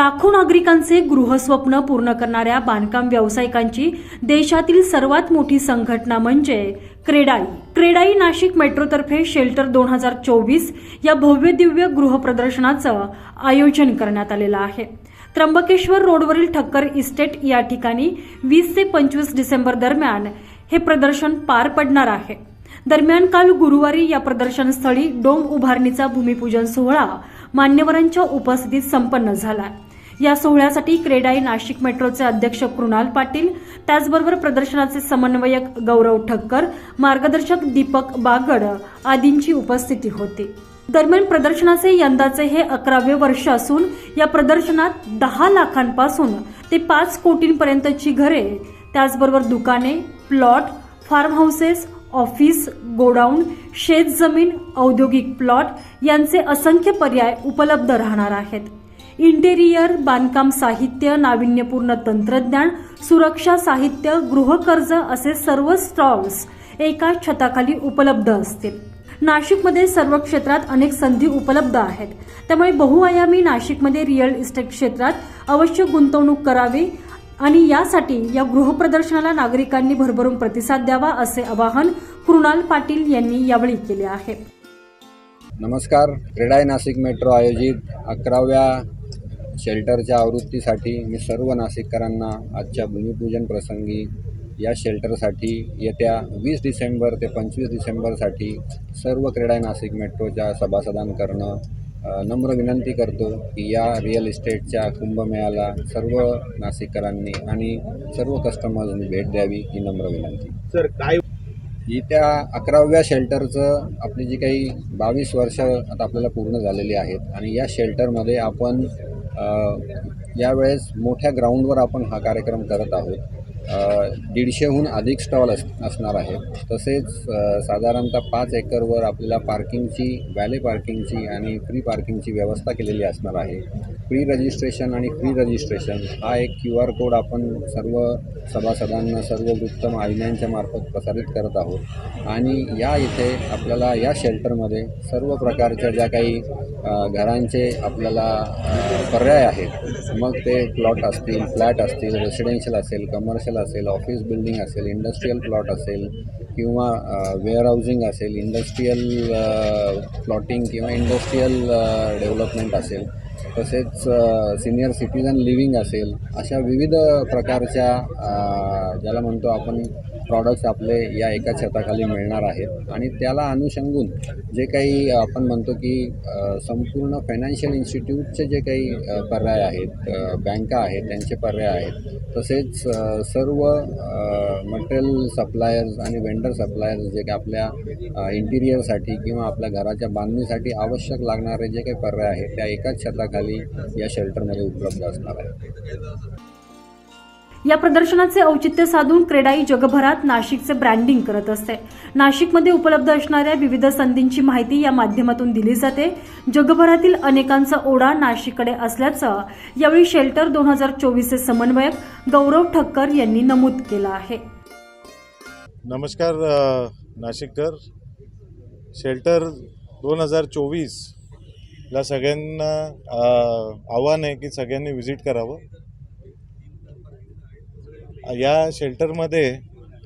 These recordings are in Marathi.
लाखो नागरिकांचे गृहस्वप्न पूर्ण करणाऱ्या बांधकाम व्यावसायिकांची देशातील सर्वात मोठी संघटना म्हणजे क्रेडाई. क्रेडाई नाशिक मेट्रोतर्फे शेल्टर दोन हजार चोवीस या भव्य दिव्य आयोजन करण्यात आलेलं आहे. त्र्यंबकेश्वर रोडवरील ठक्कर इस्टेट या ठिकाणी वीस ते पंचवीस डिसेंबर दरम्यान हे प्रदर्शन पार पडणार आहे. दरम्यान काल गुरुवारी या प्रदर्शनस्थळी डोम उभारणीचा भूमिपूजन सोहळा मान्यवरांच्या उपस्थितीत संपन्न झाला. या सोहळ्यासाठी क्रेडाई नाशिक मेट्रोचे अध्यक्ष कृणाल पाटील त्याचबरोबर प्रदर्शनाचे समन्वयक गौरव ठक्कर मार्गदर्शक दीपक बागड आदींची उपस्थिती होती. दरम्यान प्रदर्शनाचे यंदाचे हे अकरावे वर्ष असून या प्रदर्शनात दहा लाखांपासून ते पाच कोटींपर्यंतची घरे त्याचबरोबर दुकाने plot farm houses office godown शेतजमीन औद्योगिक प्लॉट यांचे असंख्य पर्याय उपलब्ध राहणार आहेत. इंटेरियर बांधकाम साहित्य नाविन्यपूर्ण तंत्रज्ञान सुरक्षा साहित्य गृहकर्ज असे सर्व स्टॉल्स एका छताखाली उपलब्ध असतील. नाशिकमध्ये सर्व क्षेत्रात अनेक संधी उपलब्ध आहेत. त्यामुळे बहुआयामी नाशिकमध्ये रिअल इस्टेट क्षेत्रात अवश्य गुंतवणूक करावी आणि यासाठी या गृहप्रदर्शनाला नागरिकांनी भरभरून प्रतिसाद द्यावा असे आवाहन कृणाल पाटील यांनी यावेळी केले आहे. नमस्कार. क्रीडाय नाशिक मेट्रो आयोजित अकराव्या शेल्टरच्या आवृत्तीसाठी मी सर्व नाशिककरांना आजच्या भूमिपूजन प्रसंगी या शेल्टरसाठी येत्या वीस डिसेंबर ते पंचवीस डिसेंबरसाठी सर्व क्रीडाई नाशिक मेट्रोच्या सभासदांकडनं नम्र विनंती करतो की या रिअल इस्टेटच्या कुंभमेळ्याला सर्व नाशिककरांनी आणि सर्व कस्टमर्सनी भेट द्यावी ही नम्र विनंती. सर काय येत्या अकराव्या शेल्टरचं आपली जी काही बावीस वर्ष आता आपल्याला पूर्ण झालेली आहेत आणि या शेल्टरमध्ये आपण यावेळेस मोठ्या ग्राउंडवर आपण हा कार्यक्रम करत आहोत. दीडशेहून अधिक स्टॉल अस असणार आहेत. तसेच साधारणतः पाच एकरवर आपल्याला पार्किंगची वॅले पार्किंगची आणि फ्री पार्किंगची व्यवस्था केलेली असणार आहे. प्री रजिस्ट्रेशन आणि फ्री रजिस्ट्रेशन हा एक क्यू आर कोड आपण सर्व सभासदांना सर्व वृत्त वाहिन्यांच्या मार्फत प्रसारित करत आहोत. आणि या इथे आपल्याला या शेल्टरमध्ये सर्व प्रकारच्या ज्या काही घरांचे आपल्याला पर्याय आहेत. मग ते प्लॉट असतील फ्लॅट असतील रेसिडेन्शियल असेल कमर्शियल असेल ऑफिस बिल्डिंग असेल इंडस्ट्रीयल प्लॉट असेल किंवा वेअर हाऊसिंग असेल इंडस्ट्रीयल प्लॉटिंग किंवा इंडस्ट्रीयल डेव्हलपमेंट असेल तसेच सिनियर सिटीजन लिव्हिंग असेल अशा विविध प्रकारच्या ज्याला म्हणतो आपण प्रॉडक्ट्स आपले या एका छताखाली मिळणार आहेत. आणि त्याला अनुषंगून जे काही आपण म्हणतो की संपूर्ण फायनान्शियल इन्स्टिट्यूटचे जे काही पर्याय आहेत बँका आहेत त्यांचे पर्याय आहेत. तसेच सर्व मटेरियल सप्लायर्स आणि वेंडर सप्लायर्स जे काही आपल्या इंटिरियरसाठी किंवा आपल्या घराच्या बांधणीसाठी आवश्यक लागणारे जे काही पर्याय आहेत त्या एकाच छताखाली या शेल्टरमध्ये उपलब्ध असणार आहेत या प्रदर्शनाचे औचित्य साधून क्रेडाई जगभरात नाशिकचे ब्रँडिंग करत असते. नाशिकमध्ये उपलब्ध असणाऱ्या विविध संधींची माहिती या माध्यमातून दिली जाते. जगभरातील अनेकांचा ओढा नाशिककडे असल्याचं यावेळी शेल्टर दोन हजार चोवीसचे समन्वयक गौरव ठक्कर यांनी नमूद केलं आहे. नमस्कार नाशिककर. शेल्टर दोन हजार ला सगळ्यांना आव्हान आहे की सगळ्यांनी व्हिजिट करावं. या शेल्टरमध्ये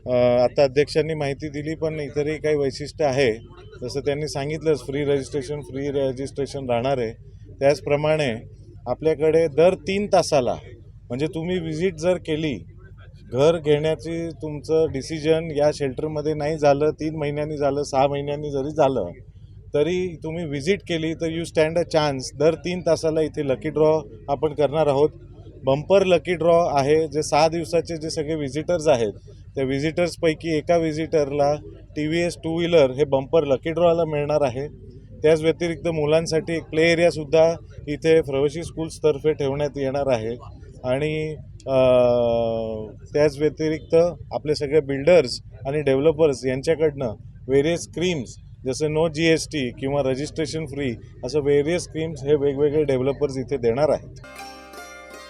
आता अध्यक्षांनी माहिती दिली पण इतरही काही वैशिष्ट्य आहे. जसं त्यांनी सांगितलंच फ्री रजिस्ट्रेशन फ्री रजिस्ट्रेशन राहणार आहे. त्याचप्रमाणे आपल्याकडे दर तीन तासाला म्हणजे तुम्ही व्हिजिट जर केली घर घेण्याची तुमचं डिसिजन या शेल्टरमध्ये नाही झालं तीन महिन्यांनी झालं सहा महिन्यांनी जरी झालं तरी तुम्ही व्हिजिट केली तर यू स्टँड अ चान्स दर तीन तासाला इथे लकी ड्रॉ आपण करणार आहोत. बंपर लकी ड्रॉ आहे जे सहा दिवसाचे जे सगळे व्हिजिटर्स आहेत त्या व्हिजिटर्सपैकी एका व्हिजिटरला T V S two wheeler हे बंपर लकी ड्रॉला मिळणार आहे. त्याच व्यतिरिक्त मुलांसाठी एक प्ले एरियासुद्धा इथे प्रवेशी स्कूल्सतर्फे ठेवण्यात येणार आहे. आणि त्याच व्यतिरिक्त आपले सगळे बिल्डर्स आणि डेव्हलपर्स यांच्याकडनं वेरियस क्रीम्स जसं नो जी एस टी किंवा रजिस्ट्रेशन फ्री असं वेरियस स्कीम्स हे वेगवेगळे डेव्हलपर्स इथे देणार आहेत.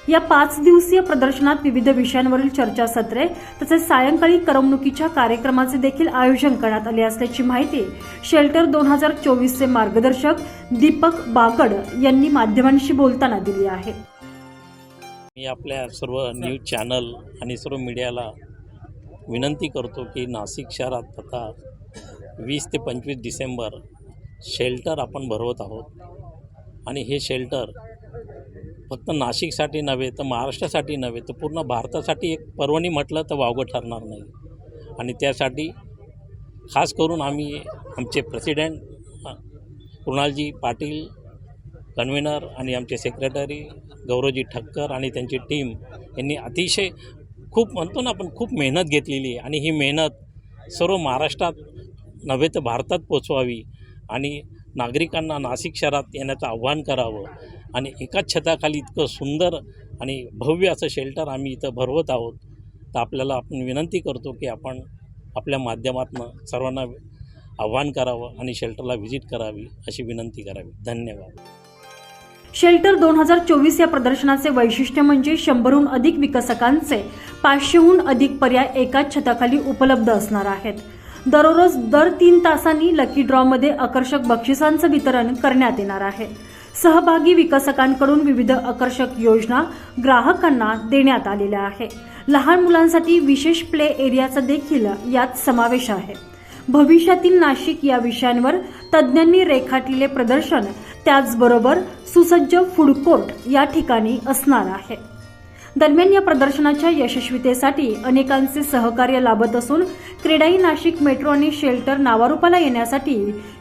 या पाच दिवसीय प्रदर्शनात विविध विषयांवरील चर्चासत्रे तसेच सायंकाळी करमणुकीच्या कार्यक्रमाचे देखील आयोजन करण्यात आले असल्याची माहिती शेल्टर दोन हजार चोवीसचे मार्गदर्शक दीपक बागड यांनी माध्यमांशी बोलताना दिली आहे. मी आपल्या सर्व न्यूज चॅनल आणि सर्व मीडियाला विनंती करतो की नाशिक शहरात आता वीस ते पंचवीस डिसेंबर शेल्टर आपण भरवत आहोत. आणि हे शेल्टर फक्त नाशिकसाठी नव्हे तर महाराष्ट्रासाठी नव्हे तर पूर्ण भारतासाठी एक पर्वणी म्हटलं तर वावगं ठरणार नाही. आणि त्यासाठी खास करून आम्ही आमचे प्रेसिडेंट कृणालजी पाटील कन्व्हिनर आणि आमचे सेक्रेटरी गौरवजी ठक्कर आणि त्यांची टीम यांनी अतिशय खूप म्हणतो ना आपण खूप मेहनत घेतलेली आहे. आणि ही मेहनत सर्व महाराष्ट्रात नव्हे तर भारतात पोचवावी आणि नागरिकांना नाशिक शहरात येण्याचं आव्हान करावं. आणि एकाच छताखाली इतकं सुंदर आणि भव्य असं शेल्टर आम्ही इथं भरवत आहोत तर आपल्याला आपण विनंती करतो की आपण आपल्या माध्यमातून सर्वांना आव्हान करावं आणि शेल्टरला व्हिजिट करावी अशी विनंती करावी. धन्यवाद. शेल्टर दोन हजार चोवीस या प्रदर्शनाचे वैशिष्ट्य म्हणजे शंभरहून अधिक विकसकांचे पाचशेहून अधिक पर्याय एकाच छताखाली उपलब्ध असणार आहेत. दररोज दर तीन तासांनी लकी ड्रॉमध्ये आकर्षक बक्षिसांचं वितरण करण्यात येणार आहे. सहभागी विकसकांकडून विविध आकर्षक योजना ग्राहकांना देण्यात आलेल्या आहे. लहान मुलांसाठी विशेष प्ले एरियाचा देखील यात समावेश आहे. भविष्यातील नाशिक या विषयांवर तज्ज्ञांनी रेखाटलेले प्रदर्शन त्याचबरोबर सुसज्ज फूड कोर्ट या ठिकाणी असणार आहे. दरम्यान या प्रदर्शनाच्या यशस्वीतेसाठी अनेकांचे सहकार्य लाभत असून क्रेडाई नाशिक मेट्रो आणि शेल्टर नावारूपाला येण्यासाठी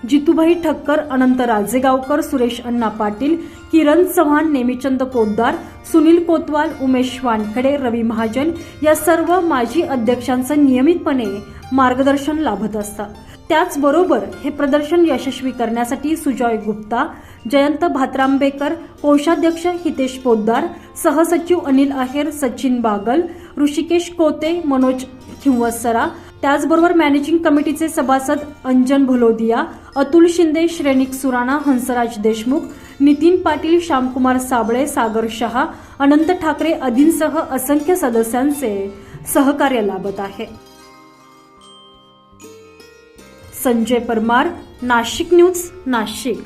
जितूभाई ठक्कर अनंत राजेगावकर सुरेश अण्णा पाटील किरण चव्हाण नेमीचंद पोद्दार सुनील कोतवाल उमेश वानखडे रवी महाजन या सर्व माजी अध्यक्षांचं नियमितपणे मार्गदर्शन लाभत असतं. त्याचबरोबर हे प्रदर्शन यशस्वी करण्यासाठी सुजॉय गुप्ता जयंत भात्रांबेकर कोषाध्यक्ष हितेश पोद्दार सहसचिव अनिल आहेर सचिन बागल ऋषिकेश कोते मनोज खिंवसरा त्याचबरोबर मॅनेजिंग कमिटीचे सभासद अंजन भलोदिया अतुल शिंदे श्रेणिक सुराणा हंसराज देशमुख नितीन पाटील श्यामकुमार साबळे सागर शहा अनंत ठाकरे आदींसह असंख्य सदस्यांचे सहकार्य लाभत आहे. संजय परमार नाशिक न्यूज नाशिक.